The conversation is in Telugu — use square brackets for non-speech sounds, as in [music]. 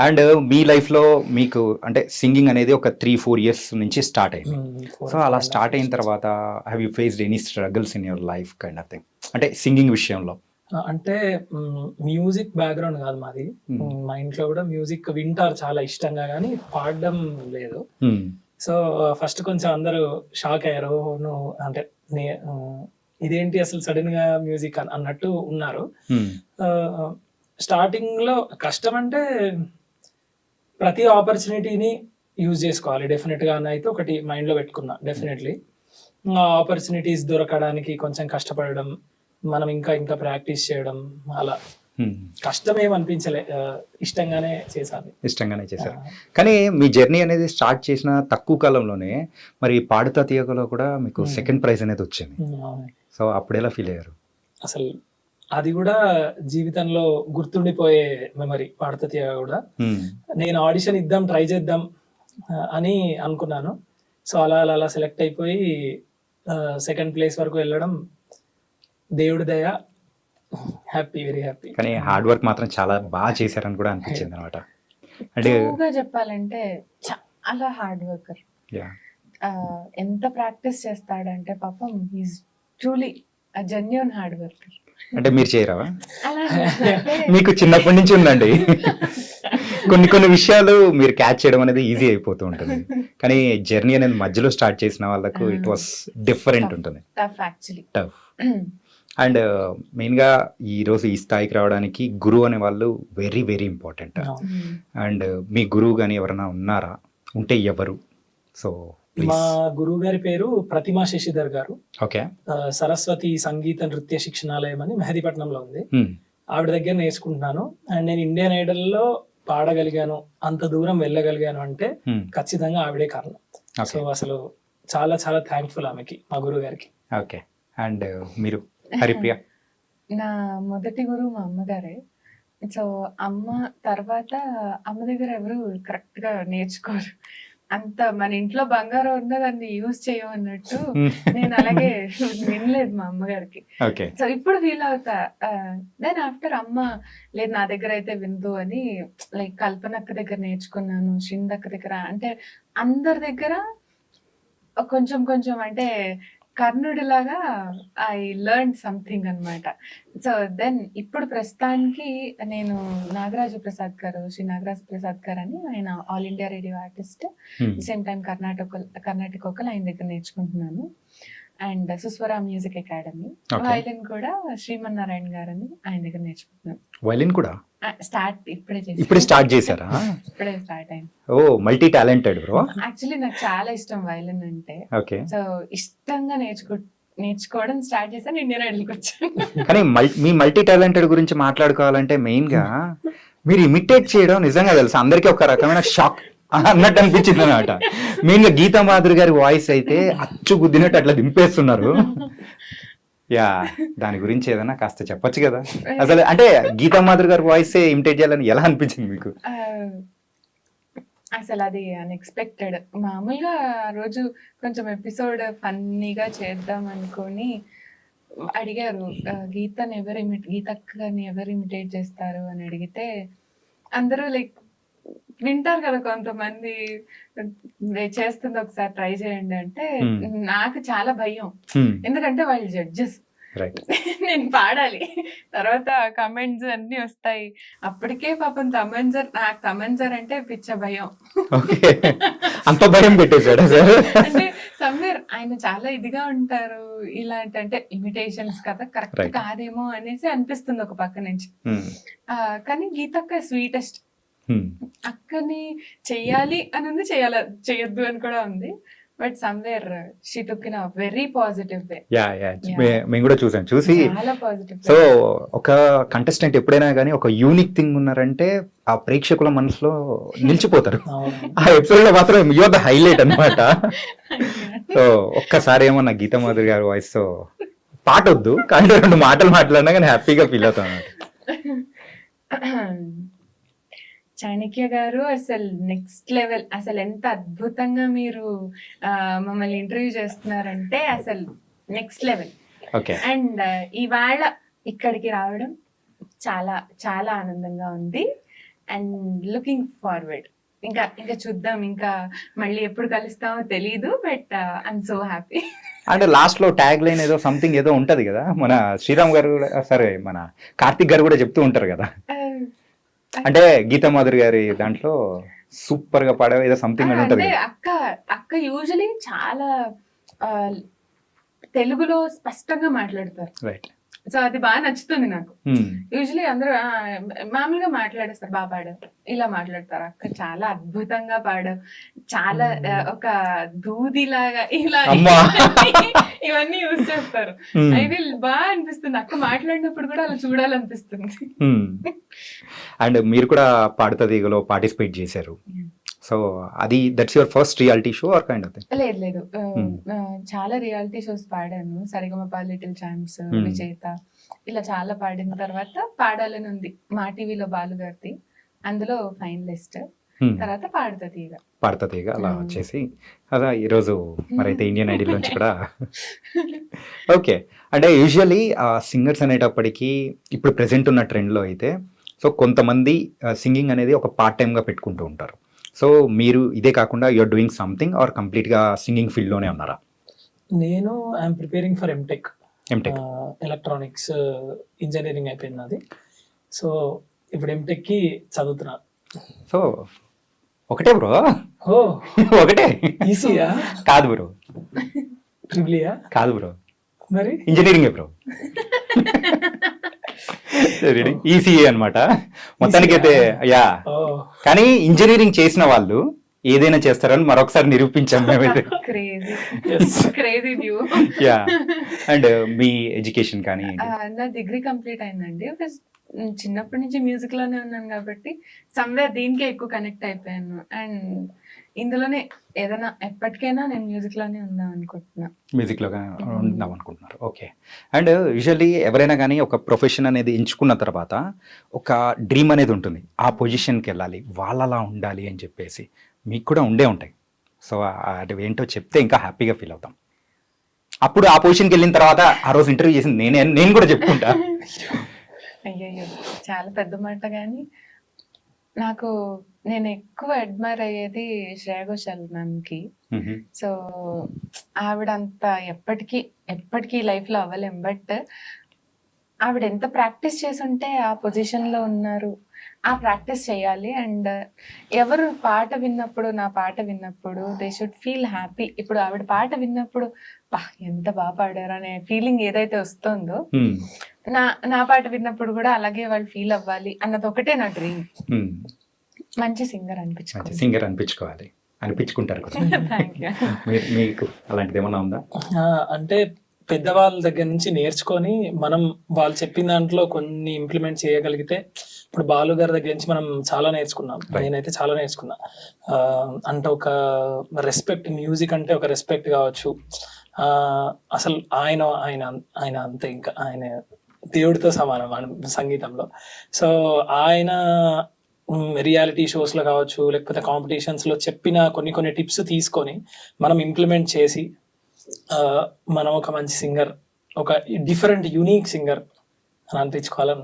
అండ్ మీ లైఫ్లో మీకు అంటే సింగింగ్ అనేది ఒక త్రీ ఫోర్ ఇయర్స్ నుంచి స్టార్ట్ అయింది. సో అలా స్టార్ట్ అయిన తర్వాత have you faced any struggles in your life kind of thing అంటే సింగింగ్ విషయంలో. అంటే మ్యూజిక్ బ్యాక్గ్రౌండ్ కాదు మాది. Hmm. మ్, ఇంట్లో కూడా మ్యూజిక్ వింటారు చాలా ఇష్టంగా కానీ పాడడం లేదు. Hmm. సో ఫస్ట్ కొంచెం అందరూ షాక్ అయ్యారు. "ఓ, నువ్వు అంటే ఇదేంటి అసలు సడన్గా మ్యూజిక్ అన్నట్టు ఉన్నారు. Hmm. స్టార్టింగ్లో కష్టం అంటే ప్రతి ఆపర్చునిటీని యూజ్ చేసుకోవాలి. డెఫినెట్గా అయితే ఒకటి మైండ్లో పెట్టుకున్నా డెఫినెట్లీ ఆపర్చునిటీస్ దొరకడానికి కొంచెం కష్టపడడం మనం ఇంకా ఇంకా ప్రాక్టీస్ చేయడం అలా. కష్టం ఇష్టంగానే చేశాను. ఇష్టంగానే చేశారు. కానీ మీ జర్నీ అనేది స్టార్ట్ చేసిన తక్కువ కాలంలోనే మరి పాడుతా తీయకలో కూడా మీకు. సెకండ్ ప్రైజ్ అనేది వచ్చింది. సో అప్పుడు ఎలా ఫీల్ అయ్యారు? అసలు అది కూడా జీవితంలో గుర్తుండిపోయే మెమరీ పాడుతుంది కూడా. నేను ఆడిషన్ ఇద్దాం ట్రై చేద్దాం అని అనుకున్నాను. సో అలా అలా అలా సెలెక్ట్ అయిపోయి సెకండ్ ప్లేస్ వరకు వెళ్ళడం దేవుడి దయ. హ్యాపీ వెరీ హ్యాపీ కానీ హార్డ్ వర్క్ మాత్రం చాలా బాగా చేశారని కూడా అనిపించింది అనమాట అంటే చెప్పాలంటే చాలా హార్డ్ వర్కర్. ఎంత ప్రాక్టీస్ చేస్తాడంటే పాపం is truly genuine hard worker అంటే మీరు చేయరా అలా అంటే [laughs] మీకు చిన్నప్పటి నుంచి ఉందండి. కొన్ని కొన్ని విషయాలు మీరు క్యాచ్ చేయడం అనేది ఈజీ అయిపోతూ ఉంటుంది. కానీ జర్నీ అనేది మధ్యలో స్టార్ట్ చేసిన వాళ్ళకు ఇట్ వాస్ డిఫరెంట్ ఉంటుంది. టఫ్ అండ్ మెయిన్గా ఈ రోజు ఈ స్థాయికి రావడానికి గురువు అనే వాళ్ళు వెరీ వెరీ ఇంపార్టెంట్ అండ్ మీ గురువు కానీ ఎవరైనా ఉన్నారా? ఉంటే ఎవరు? సో మా గురువు గారి పేరు ప్రతిమా శశిధర్ గారు. ఓకే. సరస్వతి సంగీత నృత్య శిక్షణాలయం అని మెహదీపట్నంలో ఉంది. ఆవిడ దగ్గర నేర్చుకుంటున్నాను. అండ్ నేను ఇండియన్ ఐడల్లో పాడగలిగాను అంత దూరం వెళ్ళగలిగాను అంటే ఖచ్చితంగా ఆవిడే కారణం. సో అసలు చాలా చాలా థ్యాంక్ఫుల్ ఆమెకి మా గురువు గారికి ఓకే. అండ్ మీరు హరిప్రియ? [laughs] నా మొదటి గురువు మా అమ్మగారే. సో అమ్మ తర్వాత అమ్మ దగ్గర ఎవరు కరెక్ట్గా నేర్చుకోరు. అంత మన ఇంట్లో బంగారం ఉన్న దాన్ని యూజ్ చేయమన్నట్టు నేను అలాగే వినలేదు మా అమ్మగారికి. సో ఇప్పుడు ఫీల్ అవుతా దెన్ ఆఫ్టర్ అమ్మ లేదు నా దగ్గర అయితే విందు అని లైక్ కల్పనక్క దగ్గర నేర్చుకున్నాను షిందక్క దగ్గర అంటే అందరి దగ్గర కొంచెం కొంచెం అంటే కర్ణుడిలాగా ఐ లెర్న్ సంథింగ్ అన్నమాట. సో దెన్ ఇప్పుడు ప్రస్తుతానికి నేను నాగరాజు ప్రసాద్ గారు శ్రీ నాగరాజు ప్రసాద్ గారు అని ఆయన all India radio artist same time Karnataka Karnataka ఒకలు ఆయన దగ్గర నేర్చుకుంటున్నాను. And Suswara music academy. Violin కూడా శ్రీమన్నారాయణ గారని ఆయన దగ్గర నేర్చుకుంటున్నాను. వైలిన్ కూడా? స్టార్ట్ ఇప్పుడే చేశాను. ఇప్పుడే స్టార్ట్ చేశారా? ఇప్పుడే స్టార్ట్ అయింది. ఓ మల్టీ టాలెంటెడ్ బ్రో యాక్చువల్లీ నాకు చాలా ఇష్టం వైలిన్ అంటే. ఓకే. సో ఇష్టంగా నేర్చుకో నేర్చుకోవడం స్టార్ట్ చేశాను ఇండియన్ ఐడల్కి వచ్చాను. కానీ మల్- మీ మల్టీ టాలెంటెడ్ గురించి మాట్లాడుకోవాలంటే మెయిన్గా మీరు ఇమిటేట్ చేయడం నిజంగా తెలుసు. అందరికీ ఒక రకమైన షాక్ అన్నట్టు అనిపించింది అనమాట మెయిన్గా గీతా మాధురి గారి వాయిస్ అయితే అచ్చు గుద్దినట్టు అట్లా దింపేస్తున్నారు. యా దాని గురించి ఏదైనా కాస్త చెప్పొచ్చు కదా. అసలు అంటే గీతా మాధురి గారి వాయిస్ ఇమిటేట్ చేయాలని ఎలా అనిపించింది మీకు? అసలు అది అన్ఎక్స్పెక్టెడ్ మామూలుగా ఆ రోజు కొంచెం ఎపిసోడ్ ఫన్నీగా చేద్దాం అనుకొని అడిగారు గీతని ఎవరు ఇమిట్ గీతక్కని ఎవరు ఇమిటేట్ చేస్తారు అని అడిగితే అందరూ లైక్ వింటారు కదా కొంతమంది. "నేను చేస్తుంది ఒకసారి ట్రై చేయండి అంటే. నాకు చాలా భయం. ఎందుకంటే వాళ్ళు జడ్జెస్. [laughs] నేను పాడాలి. తర్వాత కమెంట్స్ అన్ని వస్తాయి. అప్పటికే పాపం తమంజర్ నాకు తమంజర్ అంటే పిచ్చ భయం. అంత భయం పెట్టేశాడా సార్? అంటే సమ్వేర్ ఆయన చాలా ఇదిగా ఉంటారు. ఇలాంటి అంటే ఇమిటేషన్స్ కదా కరెక్ట్. కాదేమో అనేసి అనిపిస్తుంది ఒక పక్క నుంచి. కానీ గీతక్క స్వీటెస్ట్. అక్కని చెయ్యాలి అని ఉంది చేయాల చేయొద్దు అని కూడా ఉంది. But somewhere she took in very positive way yeah yeah Yeah. మేము కూడా చూసాం. చూసి చాలా పాజిటివ్ సో ఒక కంటెస్టెంట్ ఎప్పుడైనా కానీ ఒక యూనిక్ థింగ్ ఉన్నారంటే ఆ ప్రేక్షకుల మనసులో నిలిచిపోతారు. ఆ ఎపిసోడ్లో మాత్రం యువర్ ద హైలైట్ అన్నమాట. [laughs] సో ఒక్కసారి ఏమో నా గీతా మాధురి గారి వాయిస్తో పాట వద్దు కానీ రెండు మాటలు మాట్లాడినా కానీ హ్యాపీగా ఫీల్ అవుతాం అన్నమాట. [clears throat] [clears throat] చాణక్య గారు అసలు నెక్స్ట్ లెవెల్ అసలు ఎంత అద్భుతంగా మీరు మమ్మల్ని ఇంటర్వ్యూ చేస్తున్నారంటే అసలు నెక్స్ట్ లెవెల్ ఓకే అండ్ ఇవాళ ఇక్కడికి రావడం చాలా చాలా ఆనందంగా ఉంది. అండ్ లుకింగ్ ఫార్వర్డ్ ఇంకా ఇంకా చూద్దాం ఇంకా మళ్ళీ ఎప్పుడు కలుస్తామో తెలీదు but I'm so happy and లాస్ట్లో ట్యాగ్ లైన్ ఏదో సంథింగ్ ఏదో ఉంటది కదా మన శ్రీరామ్ గారు కూడా సరే మన కార్తిక్ గారు కూడా చెప్తూ ఉంటారు కదా. అంటే గీతా మాధురి గారి దాంట్లో సూపర్గా పాడే ఏదో సంథింగ్ అని ఉంటది. అక్క అక్క యూజువలీ చాలా తెలుగులో స్పష్టంగా మాట్లాడతారు. రైట్ సో అది బాగా నచ్చుతుంది నాకు Hmm. యూజువలీ అందరూ ఆ, మామూలుగా మాట్లాడేస్తారు బాగా పాడావు ఇలా మాట్లాడతారు అక్క చాలా అద్భుతంగా పాడావు చాలా ఆ, ఒక దూదిలాగా ఇలా అమ్మా. [laughs] ఇవన్నీ యూజ్ చేస్తారు Hmm. అయితే బాగా అనిపిస్తుంది అక్క మాట్లాడినప్పుడు కూడా అలా చూడాలనిపిస్తుంది Hmm. అండ్ మీరు కూడా పాడుతుంది పార్టిసిపేట్ చేశారు. సో అది that's your first reality show or kind of లేదు లేదు. ఆ, Hmm. చాలా రియాలిటీ షోస్ పాడాను. Sa Re Ga Ma Pa little champs Hmm. విజేత. ఇలా చాలా పాడిన తర్వాత పాడాలని ఉంది మా టీవీలో బాలుగారిది అందులో ఫైనలిస్ట్. తర్వాత పాడుతుంది ఇక. పాడుతుంది ఇక. అలా Hmm. వచ్చేసి అలా ఈరోజు మరైతే ఇండియన్ ఐడల్ నుంచి కూడా [laughs] ఓకే. అంటే యూజువలీ సింగర్స్ అనేటప్పటికీ ఇప్పుడు ప్రెసెంట్ ఉన్న ట్రెండ్లో అయితే సో కొంతమంది సింగింగ్ అనేది ఒక పార్ట్ టైంగా పెట్టుకుంటూ ఉంటారు. సో మీరు ఇదే కాకుండా యూఆర్ డూయింగ్ సంథింగ్ ఆర్ కంప్లీట్గా సింగింగ్ ఫీల్డ్లోనే ఉన్నారా? నేను I'm preparing for MTech MTech electronics engineering అయిపోయింది నాది. సో ఇప్పుడు ఎంటెక్కి చదువుతున్నా. సో ఒకటే బ్రో. ఓ. [laughs] ఒకటే. ఈసీయా? కాదు బ్రో. [laughs] ట్రిబ్లియా కాదు బ్రో. మరి? Engineering bro. [laughs] ఈసీఏ అనమాట మొత్తానికి అయితే యా. ఓ. కానీ ఇంజనీరింగ్ చేసిన వాళ్ళు ఏదైనా చేస్తారని మరొకసారి నిరూపించాం మేమైతే. యా. అండ్ మీ ఎడ్యుకేషన్ కానీ? నా డిగ్రీ కంప్లీట్ అయిందండి. చిన్నప్పటి నుంచి మ్యూజిక్లోనే ఉన్నాను కాబట్టి సమ్వేర్ దీనికే ఎక్కువ కనెక్ట్ అయిపోయాను. అండ్ ఇందులోనే ఏదైనా ఎప్పటికైనా నేను మ్యూజిక్లోనే ఉందాం అనుకుంటున్నా మ్యూజిక్లో ఉందాం అనుకుంటున్నారు ఓకే అండ్ యూజువల్లీ ఎవరైనా కానీ ఒక ప్రొఫెషన్ అనేది ఎంచుకున్న తర్వాత ఒక డ్రీమ్ అనేది ఉంటుంది. ఆ పొజిషన్కి వెళ్ళాలి. వాళ్ళలా ఉండాలి అని చెప్పేసి. మీకు కూడా ఉండే ఉంటాయి. సో అది ఏంటో చెప్తే ఇంకా హ్యాపీగా ఫీల్ అవుతాం. అప్పుడు ఆ పొజిషన్కి వెళ్ళిన తర్వాత ఆ రోజు ఇంటర్వ్యూ చేసింది నేనే నేను కూడా చెప్పుకుంటా. [laughs] అయ్యయ్యో చాలా పెద్ద మాట కానీ నాకు నేను ఎక్కువ అడ్మైర్ అయ్యేది శ్రేయ ఘోషాల్ మ్యామ్కి మ్మ్. సో ఆవిడ అంత ఎప్పటికీ ఎప్పటికీ లైఫ్లో అవ్వలేం. బట్ ఆవిడ ఎంత ప్రాక్టీస్ చేసి ఉంటే ఆ పొజిషన్లో ఉన్నారు. ఆ ప్రాక్టీస్ చేయాలి. అండ్ ఎవరు పాట విన్నప్పుడు నా పాట విన్నప్పుడు దే షుడ్ ఫీల్ హ్యాపీ ఇప్పుడు ఆవిడ పాట విన్నప్పుడు బా ఎంత బాగా పాడారు అనే ఫీలింగ్ ఏదైతే వస్తుందో. నా నా పాట విన్నప్పుడు కూడా అలాగే వాళ్ళు ఫీల్ అవ్వాలి అన్నది ఒకటే నా డ్రీమ్. మంచి సింగర్ మంచి అనిపించుకోవాలి సింగర్ అనిపించుకోవాలి. అనిపించుకుంటారు [laughs] మీకు అలాంటిది ఏమన్నా ఉందా? ఆ, అంటే పెద్దవాళ్ళ దగ్గర నుంచి నేర్చుకొని మనం వాళ్ళు చెప్పిన దాంట్లో కొన్ని ఇంప్లిమెంట్ చేయగలిగితే ఇప్పుడు బాలు గారి దగ్గర నుంచి మనం చాలా నేర్చుకున్నాం. నేనైతే చాలా నేర్చుకున్నా. ఆ, అంటే ఒక రెస్పెక్ట్ మ్యూజిక్ అంటే ఒక రెస్పెక్ట్ కావచ్చు. ఆ, అసలు ఆయన ఆయన ఆయన అంతే ఇంకా. ఆయన దేవుడితో సమానం మన సంగీతంలో. సో ఆయన రియాలిటీ షోస్లో కావచ్చు లేకపోతే కాంపిటీషన్స్లో చెప్పిన కొన్ని కొన్ని టిప్స్ తీసుకొని మనం ఇంప్లిమెంట్ చేసి మనం ఒక మంచి సింగర్ ఒక డిఫరెంట్ యూనిక్ సింగర్ అని అనిపించుకోవాలని